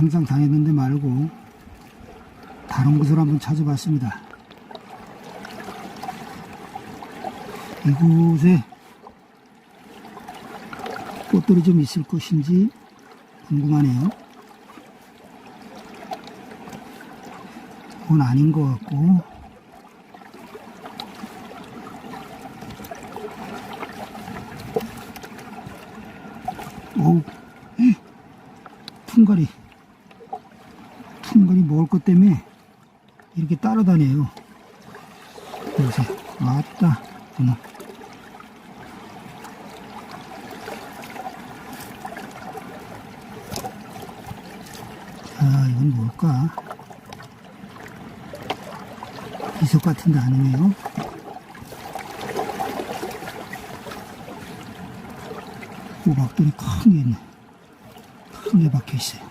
항상 다녔는데 말고, 다른 곳을 한번 찾아봤습니다. 이곳에 꽃들이 좀 있을 것인지 궁금하네요. 그건 아닌 것 같고, 어우, 이 풍가리. 풍가리 먹을 것 때문에 이렇게 따라다녀요. 요새. 왔다. 오늘. 자, 이건 뭘까? 비석 같은 데 아니네요. 호박들이 큰 게 있네. 큰 게 박혀 있어요.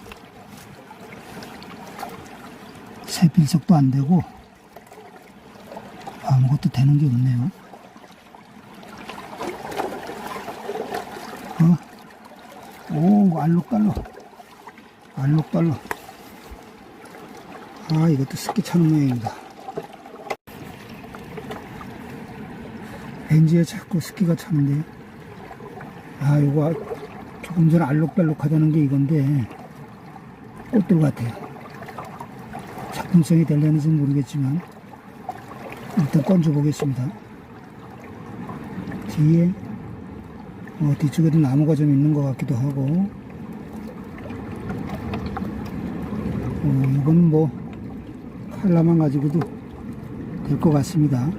새빌석도 안 되고 아무것도 되는 게 없네요. 어? 오, 알록달록. 알록달록. 아, 이것도 습기 차는 모양입니다. 벤지에 자꾸 습기가 차는데요. 아, 요거 조금 전에 알록달록 하다는 게 이건데, 꽃들 같아요. 작품성이 될려는지 모르겠지만, 일단 건져 보겠습니다. 뒤에, 어, 뒤쪽에도 나무가 좀 있는 것 같기도 하고, 어, 이건 뭐, 칼라만 가지고도 될 것 같습니다.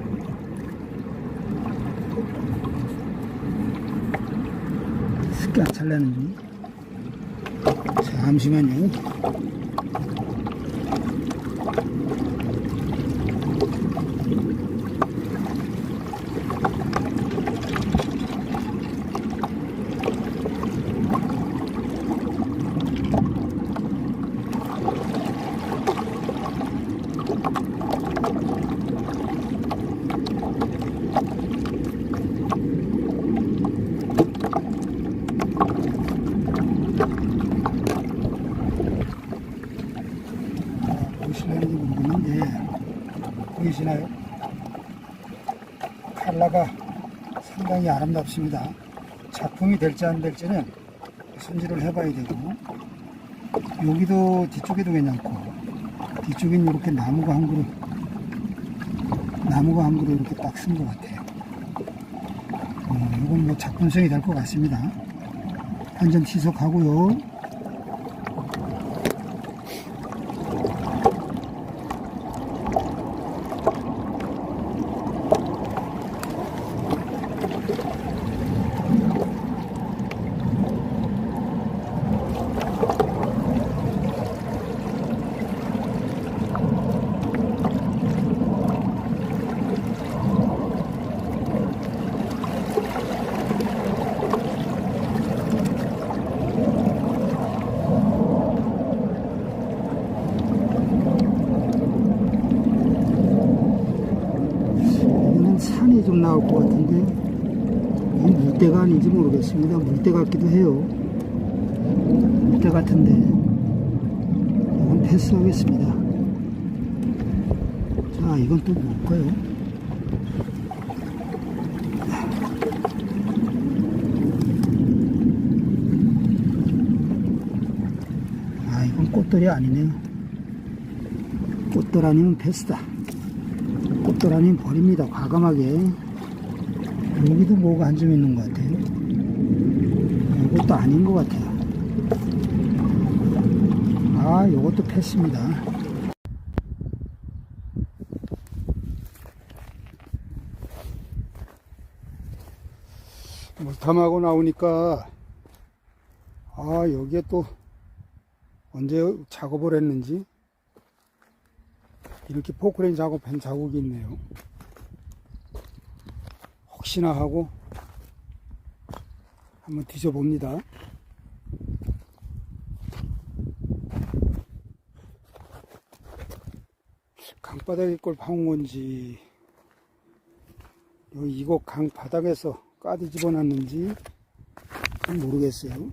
습기 안 찰라는지. 잠시만요. 보시는지 모르겠는데 보이시나요? 칼라가 상당히 아름답습니다. 작품이 될지 안 될지는 손질을 해봐야 되고 여기도 뒤쪽에도 괜찮고 뒤쪽엔 이렇게 나무가 한 그루 나무가 한 그루 이렇게 딱 쓴 것 같아요. 어, 이건 뭐 작품성이 될 것 같습니다. 한점 희석하고요. 여기는 산이 좀 나올 것 같은데 이 물대가 아닌지 모르겠습니다. 물대 같기도 해요. 물대 같은데 이건 패스하겠습니다. 자 이건 또 뭘까요? 아 이건 꽃들이 아니네요. 꽃들 아니면 패스다. 꽃들 아니면 버립니다. 과감하게. 여기도 뭐가 한 점 있는 것 같아요. 이것도 아닌 것 같아요. 아, 이것도 패스입니다. 물탐하고 나오니까, 아, 여기에 또 언제 작업을 했는지 이렇게 포크레인 작업한 자국이 있네요. 혹시나 하고 한번 뒤져봅니다. 강바닥에 건지 여기 이곳 강 바닥에서 까디 집어놨는지 잘 모르겠어요.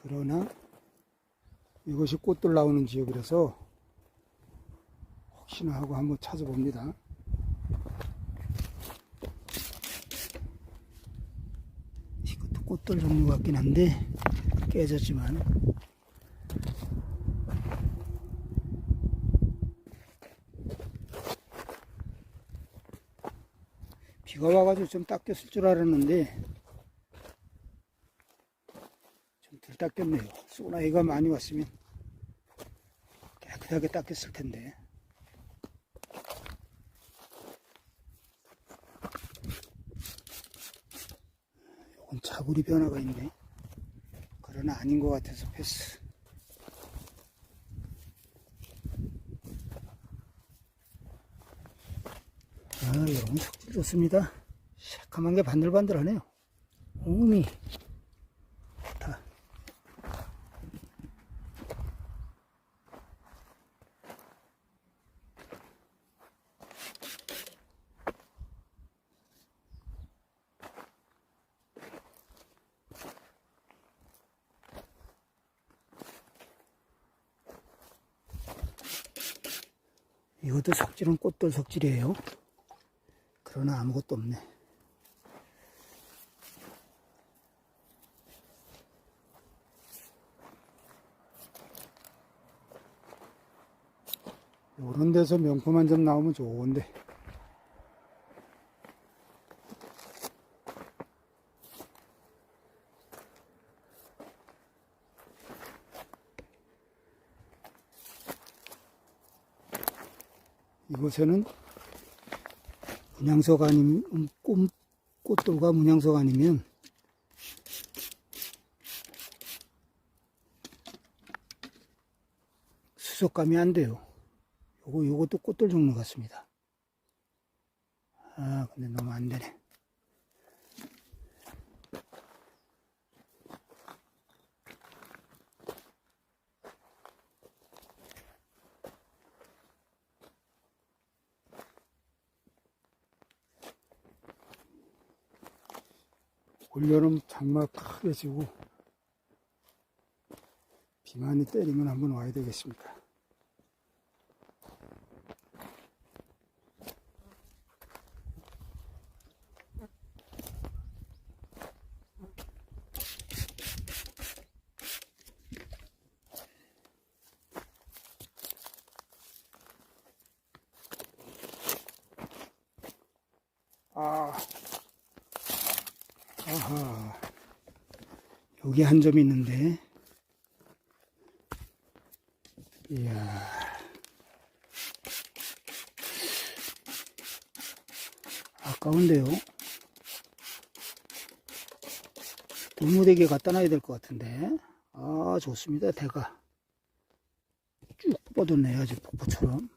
그러나 이것이 꽃들 나오는 지역이라서 혹시나 하고 한번 찾아봅니다. 이것도 꽃들 종류 같긴 한데 깨졌지만 비가 와가지고 좀 닦였을 줄 알았는데 좀 덜 닦였네요. 소나이가 많이 왔으면 깨끗하게 닦였을 텐데. 자구리 변화가 있네. 그러나 아닌 것 같아서 패스. 아, 여러분 속질 좋습니다. 새카만 게 반들반들하네요. 오미. 이것도 석질은 꽃돌 석질이에요. 그러나 아무것도 없네. 요런 데서 명품 한 점 나오면 좋은데. 이곳에는 문양석 아니면 음, 꽃, 꽃돌과 문양석 아니면 수족감이 안 돼요. 요거 요것도 꽃돌 종류 같습니다. 아 근데 너무 안 되네. 올여름 장마 크게 지고 비만이 때리면 한번 와야 되겠습니다. 아, 아하. 여기 한 점 있는데. 이야. 아까운데요. 돌무대기에 갖다 놔야 될 것 같은데. 아, 좋습니다. 대가. 쭉 뻗었네요. 아주 폭포처럼.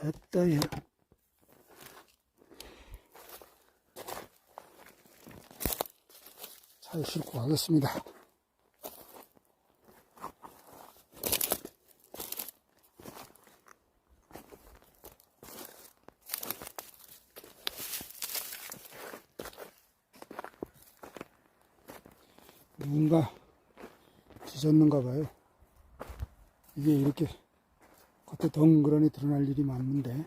됐다요. 차에 싣고 가겠습니다. 누군가 뒤졌는가 봐요. 이게 이렇게 덩그러니 드러날 일이 많은데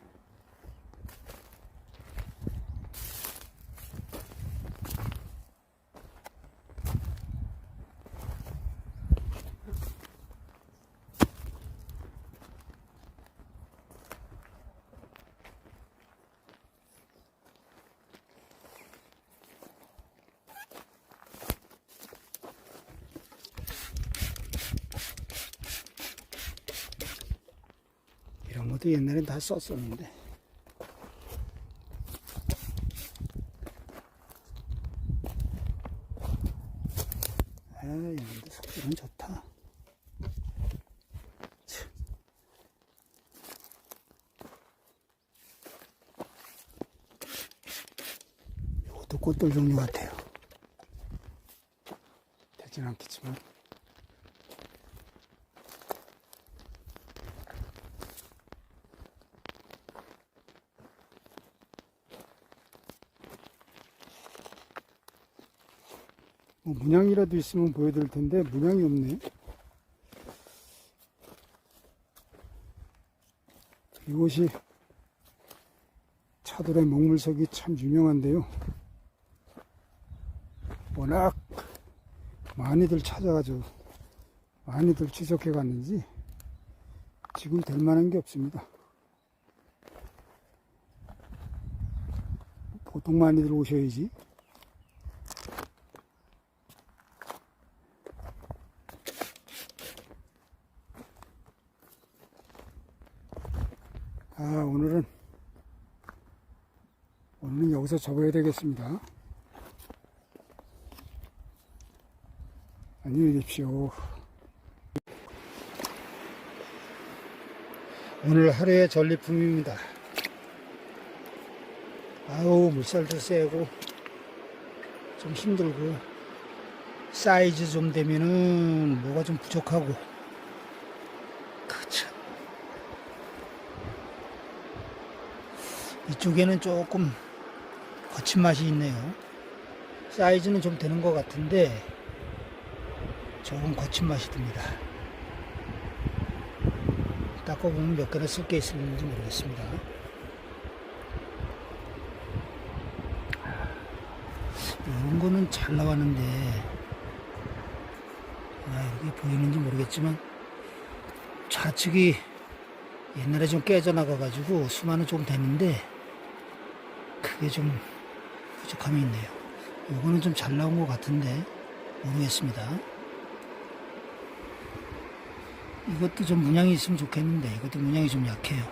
것도 옛날엔 다 썼었는데 아 이런데 속질은 좋다 참. 이것도 꽃돌 종류 같아요 있진 않겠지만. 문양이라도 있으면 보여드릴 텐데 문양이 없네. 이곳이 차돌의 먹물석이 참 유명한데요. 워낙 많이들 찾아가지고 많이들 추적해 갔는지 지금 될 만한 게 없습니다. 보통 많이들 오셔야지. 아, 오늘은, 오늘은 여기서 접어야 되겠습니다. 안녕히 계십시오. 오늘 하루의 전리품입니다. 아우, 물살도 세고, 좀 힘들고, 사이즈 좀 되면은 뭐가 좀 부족하고, 그 참. 이쪽에는 조금 거친 맛이 있네요. 사이즈는 좀 되는 것 같은데 조금 거친 맛이 듭니다. 닦아보면 몇 개나 쓸게 있을지 모르겠습니다. 이런 거는 잘 나왔는데 아, 이렇게 보이는지 모르겠지만 좌측이 옛날에 좀 깨져나가가지고 수만은 좀 됐는데 그게 좀 부족함이 있네요. 요거는 좀 잘 나온 것 같은데 모르겠습니다. 이것도 좀 문양이 있으면 좋겠는데 이것도 문양이 좀 약해요.